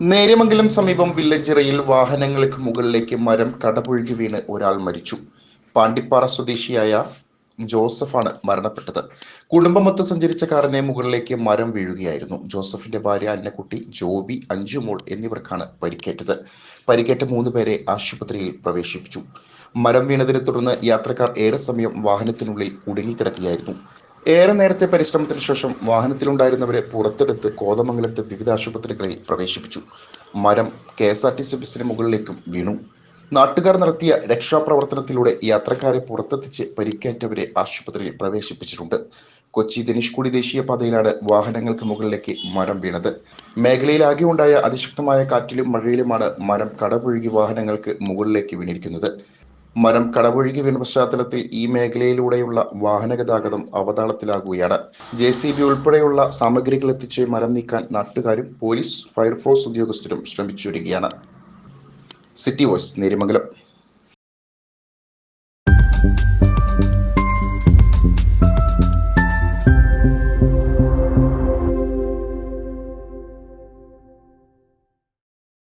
നേര്യമംഗലം സമീപം വില്ലഞ്ചിറയിൽ വാഹനങ്ങൾക്ക് മുകളിലേക്ക് മരം കടപുഴുകി വീണ് ഒരാൾ മരിച്ചു. പാണ്ടിപ്പാറ സ്വദേശിയായ ജോസഫാണ് മരണപ്പെട്ടത്. കുടുംബമൊത്ത് സഞ്ചരിച്ച കാറിനെ മുകളിലേക്ക് മരം വീഴുകയായിരുന്നു. ജോസഫിന്റെ ഭാര്യ അന്നക്കുട്ടി ജോബി അഞ്ചുമോൾ എന്നിവർക്കാണ് പരിക്കേറ്റത്. പരിക്കേറ്റ മൂന്ന് പേരെ ആശുപത്രിയിൽ പ്രവേശിപ്പിച്ചു. മരം വീണതിനെ തുടർന്ന് യാത്രക്കാർ ഏറെ സമയം വാഹനത്തിനുള്ളിൽ കുടുങ്ങിക്കിടക്കുകയായിരുന്നു. ഏറെ നേരത്തെ പരിശ്രമത്തിന് ശേഷം വാഹനത്തിലുണ്ടായിരുന്നവരെ പുറത്തെടുത്ത് കോതമംഗലത്ത് വിവിധ ആശുപത്രികളിൽ പ്രവേശിപ്പിച്ചു. മരം K S R T C ബസിന് മുകളിലേക്കും വീണു. നാട്ടുകാർ നടത്തിയ രക്ഷാപ്രവർത്തനത്തിലൂടെ യാത്രക്കാരെ പുറത്തെത്തിച്ച് പരിക്കേറ്റവരെ ആശുപത്രിയിൽ പ്രവേശിപ്പിച്ചിട്ടുണ്ട്. കൊച്ചി ധനീഷ്കുടി ദേശീയപാതയിലാണ് വാഹനങ്ങൾക്ക് മുകളിലേക്ക് മരം വീണത്. മേഖലയിലാകെ ഉണ്ടായ അതിശക്തമായ കാറ്റിലും മഴയിലുമാണ് മരം കടപുഴുകി വാഹനങ്ങൾക്ക് മുകളിലേക്ക് വീണിരിക്കുന്നത്. മരം കടപൊഴുകി വീണ പശ്ചാത്തലത്തിൽ ഈ മേഖലയിലൂടെയുള്ള വാഹനഗതാഗതം അവതാളത്തിലാകുകയാണ്. ജെ സി ബി ഉൾപ്പെടെയുള്ള സാമഗ്രികൾ എത്തിച്ച് മരം നീക്കാൻ നാട്ടുകാരും പോലീസ് ഫയർഫോഴ്സ് ഉദ്യോഗസ്ഥരും ശ്രമിച്ചു വരികയാണ് സിറ്റി വോയ്സ് നേരിമംഗലം